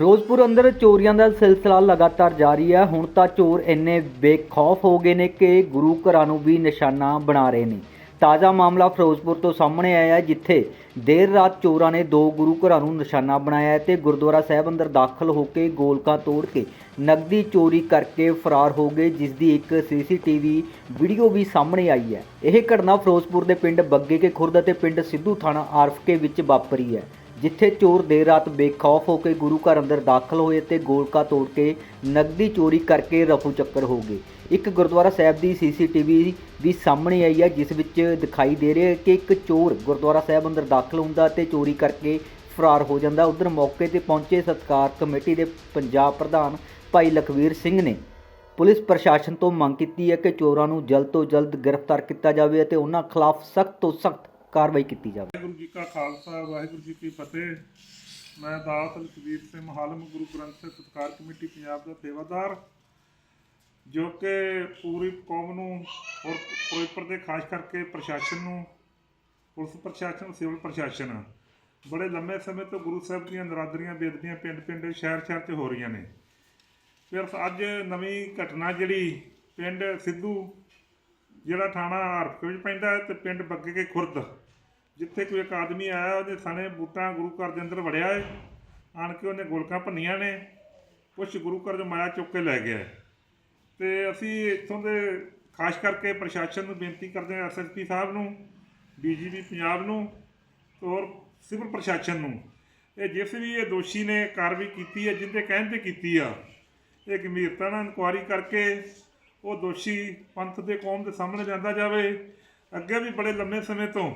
ਫਿਰੋਜ਼ਪੁਰ ਅੰਦਰ ਚੋਰੀਆਂ ਦਾ ਸਿਲਸਿਲਾ ਲਗਾਤਾਰ ਜਾਰੀ ਹੈ। ਹੁਣ ਤਾਂ ਚੋਰ ਇੰਨੇ ਬੇਖੌਫ ਹੋ ਗਏ ਨੇ ਕਿ ਗੁਰੂ ਘਰਾਂ ਨੂੰ ਵੀ ਨਿਸ਼ਾਨਾ ਬਣਾ ਰਹੇ ਨੇ। ਤਾਜ਼ਾ ਮਾਮਲਾ ਫਿਰੋਜ਼ਪੁਰ ਤੋਂ ਸਾਹਮਣੇ ਆਇਆ ਹੈ, ਜਿੱਥੇ ਦੇਰ ਰਾਤ ਚੋਰਾਂ ਨੇ ਦੋ ਗੁਰੂ ਘਰਾਂ ਨੂੰ ਨਿਸ਼ਾਨਾ ਬਣਾਇਆ ਹੈ ਤੇ ਗੁਰਦੁਆਰਾ ਸਾਹਿਬ ਅੰਦਰ ਦਾਖਲ ਹੋ ਕੇ ਗੋਲਕਾਂ ਤੋੜ ਕੇ ਨਕਦੀ ਚੋਰੀ ਕਰਕੇ ਫਰਾਰ ਹੋ ਗਏ, ਜਿਸ ਦੀ ਇੱਕ ਸੀਸੀਟੀਵੀ ਵੀਡੀਓ ਵੀ ਸਾਹਮਣੇ ਆਈ ਹੈ। ਇਹ ਘਟਨਾ ਫਿਰੋਜ਼ਪੁਰ ਦੇ ਪਿੰਡ ਬੱਗੇ ਕੇ ਖੁਰਦ ਅਤੇ ਪਿੰਡ ਸਿੱਧੂ ਥਾਣਾ ਆਰਫਕੇ ਵਿੱਚ ਵਾਪਰੀ ਹੈ। ਜਿੱਥੇ ਚੋਰ ਦੇਰ ਰਾਤ ਬੇਖੌਫ ਹੋ ਕੇ ਗੁਰੂ ਘਰ ਅੰਦਰ ਦਾਖਲ ਹੋਏ ਤੇ ਗੋਲਕਾ ਤੋੜ ਕੇ ਨਕਦੀ ਚੋਰੀ ਕਰਕੇ ਰਫੂ ਚੱਕਰ ਹੋ ਗਏ। ਇੱਕ ਗੁਰਦੁਆਰਾ ਸਾਹਿਬ ਦੀ ਸੀਸੀਟੀਵੀ ਵੀ ਸਾਹਮਣੇ ਆਈ ਹੈ, ਜਿਸ ਵਿੱਚ ਦਿਖਾਈ ਦੇ ਰਿਹਾ ਕਿ ਇੱਕ ਚੋਰ ਗੁਰਦੁਆਰਾ ਸਾਹਿਬ ਅੰਦਰ ਦਾਖਲ ਹੁੰਦਾ ਤੇ ਚੋਰੀ ਕਰਕੇ ਫਰਾਰ ਹੋ ਜਾਂਦਾ। ਉਧਰ ਮੌਕੇ ਤੇ ਪਹੁੰਚੇ ਸਤਕਾਰ ਕਮੇਟੀ ਦੇ ਪੰਜਾਬ ਪ੍ਰਧਾਨ ਭਾਈ ਲਖਵੀਰ ਸਿੰਘ ਨੇ ਪੁਲਿਸ ਪ੍ਰਸ਼ਾਸਨ ਤੋਂ ਮੰਗ ਕੀਤੀ ਹੈ ਕਿ ਚੋਰਾਂ ਨੂੰ ਜਲਦ ਤੋਂ ਜਲਦ ਗ੍ਰਿਫਤਾਰ ਕੀਤਾ ਜਾਵੇ ਅਤੇ ਉਹਨਾਂ ਖਿਲਾਫ ਸਖਤ ਤੋਂ ਸਖਤ ਕਾਰਵਾਈ ਕੀਤੀ ਜਾਵੇ। ਵਾਹਿਗੁਰੂ ਜੀ ਕਾ ਖਾਲਸਾ, ਵਾਹਿਗੁਰੂ ਜੀ ਕੀ ਫਤਿਹ। ਮੈਂ ਦਾਸ ਲਖਵੀਰ ਸਿੰਘ ਹਾਲਮ ਗੁਰੂ ਗ੍ਰੰਥ ਸਾਹਿਬ ਸਤਕਾਰ ਕਮੇਟੀ ਪੰਜਾਬ ਦਾ ਸੇਵਾਦਾਰ, ਜੋ ਕਿ ਪੂਰੀ ਕੌਮ ਨੂੰ ਔਰ ਫਿਰੋਜ਼ਪੁਰ ਦੇ ਖਾਸ ਕਰਕੇ ਪ੍ਰਸ਼ਾਸਨ ਨੂੰ, ਪੁਲਿਸ ਪ੍ਰਸ਼ਾਸਨ ਸਿਵਲ ਪ੍ਰਸ਼ਾਸਨ, ਬੜੇ ਲੰਮੇ ਸਮੇਂ ਤੋਂ ਗੁਰੂ ਸਾਹਿਬ ਦੀਆਂ ਨਰਾਦਰੀਆਂ ਬੇਦਬੀਆਂ ਪਿੰਡ-ਪਿੰਡ ਸ਼ਹਿਰ-ਸ਼ਹਿਰ 'ਚ ਹੋ ਰਹੀਆਂ ਨੇ। ਫਿਰ ਅੱਜ ਨਵੀਂ ਘਟਨਾ ਜਿਹੜੀ ਪਿੰਡ ਸਿੱਧੂ, ਜਿਹੜਾ ਥਾਣਾ ਹਰਫ ਵਿੱਚ ਪੈਂਦਾ ਹੈ ਤੇ ਪਿੰਡ ਬੱਗੇ ਕੇ ਖੁਰਦ ਜਿੱਥੇ ਕੋਈ ਇੱਕ ਆਦਮੀ ਆਇਆ, ਉਹਦੇ ਸਣੇ ਬੂਟਾਂ ਗੁਰੂ ਘਰ ਦੇ ਅੰਦਰ ਵੜਿਆ ਹੈ ਆਣ ਕੇ ਉਹਨੇ ਗੋਲਕਾਂ ਭੰਨੀਆਂ ਨੇ, ਕੁਛ ਗੁਰੂ ਘਰ ਜੋ ਮਾਇਆ ਚੁੱਕ ਕੇ ਲੈ ਗਿਆ ਹੈ। ਤੇ ਅਸੀਂ ਇੱਥੋਂ ਦੇ, ਖਾਸ ਕਰਕੇ ਪ੍ਰਸ਼ਾਸਨ ਨੂੰ ਬੇਨਤੀ ਕਰਦੇ ਹਾਂ ਐਸਐਸਪੀ ਸਾਹਿਬ ਨੂੰ, ਡੀਜੀਪੀ ਪੰਜਾਬ ਨੂੰ ਔਰ ਸਿਵਲ ਪ੍ਰਸ਼ਾਸਨ ਨੂੰ। ਇਹ ਜਿਸ ਵੀ ਇਹ ਦੋਸ਼ੀ ਨੇ ਕਾਰਵਾਈ ਕੀਤੀ ਹੈ, ਜਿੰਦੇ ਕਹਿਣ ਤੇ ਕੀਤੀ ਆ, ਇਹ ਗੰਭੀਰਤਾ ਨਾਲ ਇਨਕੁਆਰੀ ਕਰਕੇ ਉਹ ਦੋਸ਼ੀ ਪੰਥ ਦੇ ਕੌਮ ਦੇ ਸਾਹਮਣੇ ਜਾਂਦਾ ਜਾਵੇ। ਅੱਗੇ ਵੀ ਬੜੇ ਲੰਮੇ ਸਮੇਂ ਤੋਂ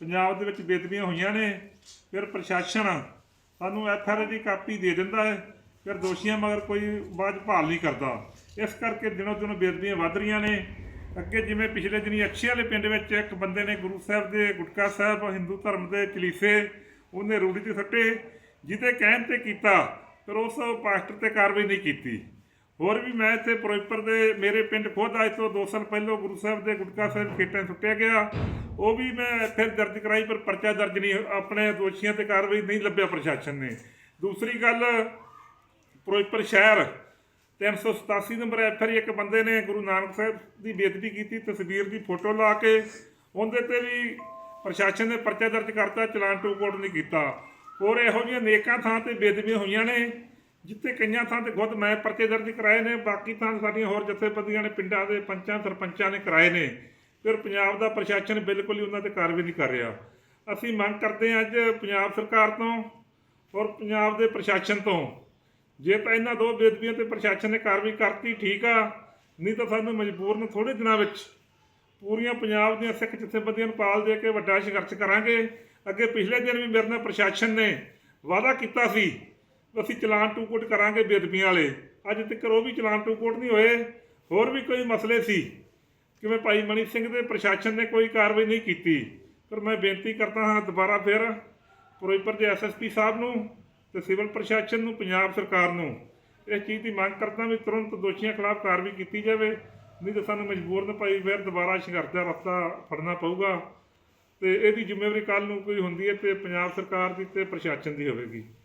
ਪੰਜਾਬ ਦੇ ਵਿੱਚ ਬੇਦਬੀਆਂ ਹੋਈਆਂ ਨੇ, ਫਿਰ ਪ੍ਰਸ਼ਾਸਨ ਸਾਨੂੰ ਐਫਆਰਆਈ ਦੀ ਕਾਪੀ ਦੇ ਦਿੰਦਾ ਹੈ, ਫਿਰ ਦੋਸ਼ੀਆਂ ਮਗਰ ਕੋਈ ਬਾਅਦ ਭਾਲ ਨਹੀਂ ਕਰਦਾ। ਇਸ ਕਰਕੇ ਦਿਨੋਂ ਦਿਨ ਬੇਦਬੀਆਂ ਵੱਧ ਰਹੀਆਂ ਨੇ। ਅੱਗੇ ਜਿਵੇਂ ਪਿਛਲੇ ਦਿਨੀ ਅਕਸ਼ੇ ਵਾਲੇ ਪਿੰਡ ਵਿੱਚ ਇੱਕ ਬੰਦੇ ਨੇ ਗੁਰੂ ਸਾਹਿਬ ਦੇ ਗੁਟਕਾ ਸਾਹਿਬ, ਹਿੰਦੂ ਧਰਮ ਦੇ ਚਲੀਫੇ ਉਹਨੇ ਰੂੜੀ ਤੇ ਸੱਟੇ, ਜਿਹਦੇ ਕਹਿਣ ਤੇ ਕੀਤਾ ਫਿਰ ਉਸ ਪਾਸਟਰ ਤੇ ਕਾਰਵਾਈ ਨਹੀਂ ਕੀਤੀ। ਹੋਰ ਵੀ ਮੈਂ ਇੱਥੇ ਫਿਰੋਜ਼ਪੁਰ ਦੇ ਮੇਰੇ ਪਿੰਡ ਖੁਦ ਅੱਜ ਤੋਂ 2 ਸਾਲ ਪਹਿਲਾਂ ਗੁਰੂ ਸਾਹਿਬ ਦੇ ਗੁਟਕਾ ਸਾਹਿਬ ਖੇਤਾਂ ਸੁੱਟਿਆ ਗਿਆ। ਉਹ ਵੀ ਮੈਂ ਫਿਰ ਦਰਜ ਕਰਾਈ, ਪਰ ਪਰਚਾ ਦਰਜ ਨਹੀਂ, ਆਪਣੇ ਦੋਸ਼ੀਆਂ ਤੇ ਕਾਰਵਾਈ ਨਹੀਂ ਲੱਭਿਆ ਪ੍ਰਸ਼ਾਸਨ ਨੇ। ਦੂਸਰੀ ਗੱਲ, ਫਿਰੋਜ਼ਪੁਰ ਸ਼ਹਿਰ 387 ਨੰਬਰ ਐਫਆਈ ਇੱਕ ਬੰਦੇ ਨੇ ਗੁਰੂ ਨਾਨਕ ਸਾਹਿਬ ਦੀ ਬੇਅਦਬੀ ਕੀਤੀ, ਤਸਵੀਰ ਦੀ ਫੋਟੋ ਲਾ ਕੇ ਉਹਦੇ ਤੇ ਵੀ ਪ੍ਰਸ਼ਾਸਨ ਨੇ ਪਰਚਾ ਦਰਜ ਕਰਤਾ, ਚਲਾਨ ਟੂ ਕੋਟ ਨਹੀਂ ਕੀਤਾ। ਹੋਰ ਇਹੋ ਜਿਹੀਆਂ ਨੇਕਾਂ ਥਾਂ ਤੇ ਬੇਦਬੀਆਂ ਹੋਈਆਂ ਨੇ। ਜਿੱਥੇ ਕਈਆਂ ਥਾਂ ਤੇ ਖੁਦ ਮੈਂ ਪਰਚੇ ਦਰਜ ਕਰਾਏ ਨੇ, ਬਾਕੀ ਥਾਂ ਸਾਡੀਆਂ ਹੋਰ ਜਥੇਬੰਦੀਆਂ ਨੇ, ਪਿੰਡਾਂ ਦੇ ਪੰਚਾਂ, ਸਰਪੰਚਾਂ ਨੇ ਕਰਾਏ ਨੇ। ਫਿਰ ਪੰਜਾਬ ਦਾ ਪ੍ਰਸ਼ਾਸਨ ਬਿਲਕੁਲ ਹੀ ਉਹਨਾਂ ਤੇ ਕਾਰਵਾਈ ਨਹੀਂ ਕਰ ਰਿਹਾ। ਅਸੀਂ ਮੰਗ ਕਰਦੇ ਹਾਂ ਅੱਜ ਪੰਜਾਬ ਸਰਕਾਰ ਤੋਂ ਔਰ ਪੰਜਾਬ ਦੇ ਪ੍ਰਸ਼ਾਸਨ ਤੋਂ, ਜੇ ਤਾਂ ਇਹਨਾਂ ਦੋ ਬੇਦਬੀਆਂ ਤੇ ਪ੍ਰਸ਼ਾਸਨ ਨੇ ਕਾਰਵਾਈ ਕਰਤੀ, ਠੀਕ ਆ। ਨਹੀਂ ਤਾਂ ਸਾਨੂੰ ਮਜਬੂਰਨ ਥੋੜੇ ਦਿਨਾਂ ਵਿੱਚ ਪੂਰੀਆਂ ਪੰਜਾਬ ਦੀਆਂ ਸਿੱਖ ਜਥੇਬੰਦੀਆਂ ਨੂੰ ਪਾਲ ਦੇ ਕੇ ਵੱਡਾ ਸੰਘਰਸ਼ ਕਰਾਂਗੇ। ਅੱਗੇ ਪਿਛਲੇ ਦਿਨ ਵੀ ਮੇਰੇ ਨਾਲ ਪ੍ਰਸ਼ਾਸਨ ਨੇ ਵਾਅਦਾ ਕੀਤਾ ਸੀ ਅਸੀਂ ਚਲਾਨ ਟੂ ਕੋਟ ਕਰਾਂਗੇ ਬੇਦਬੀਆਂ ਵਾਲੇ। ਅੱਜ ਤੱਕ ਉਹ ਵੀ ਚਲਾਨ ਟੂ ਕੋਟ ਨਹੀਂ ਹੋਏ। ਹੋਰ ਵੀ ਕੋਈ ਮਸਲੇ ਸੀ? ਕਿਵੇਂ ਭਾਈ ਮਨੀ ਸਿੰਘ ਦੇ ਪ੍ਰਸ਼ਾਸਨ ਨੇ ਕੋਈ ਕਾਰਵਾਈ ਨਹੀਂ ਕੀਤੀ? ਪਰ ਮੈਂ ਬੇਨਤੀ ਕਰਦਾ ਹਾਂ ਦੁਬਾਰਾ ਫਿਰ ਫਿਰੋਜ਼ਪੁਰ ਦੇ ਐਸਐਸਪੀ ਸਾਹਿਬ ਨੂੰ ਤੇ ਸਿਵਲ ਪ੍ਰਸ਼ਾਸਨ ਨੂੰ, ਪੰਜਾਬ ਸਰਕਾਰ ਨੂੰ ਇਸ ਚੀਜ਼ ਦੀ ਮੰਗ ਕਰਦਾ ਵੀ ਤੁਰੰਤ ਦੋਸ਼ੀਆਂ ਖਿਲਾਫ ਕਾਰਵਾਈ ਕੀਤੀ ਜਾਵੇ। ਨਹੀਂ ਤਾਂ ਸਾਨੂੰ ਮਜਬੂਰ ਮਜਬੂਰਨ ਭਾਈ ਫਿਰ ਦੁਬਾਰਾ ਸੰਘਰਸ਼ ਦਾ ਰਸਤਾ ਫੜਨਾ ਪਊਗਾ। ਤੇ ਇਹਦੀ ਜ਼ਿੰਮੇਵਾਰੀ ਕੱਲ ਨੂੰ ਕੋਈ ਹੁੰਦੀ ਹੈ ਤੇ ਪੰਜਾਬ ਸਰਕਾਰ ਦੀ ਤੇ ਪ੍ਰਸ਼ਾਸਨ ਦੀ ਹੋਵੇਗੀ।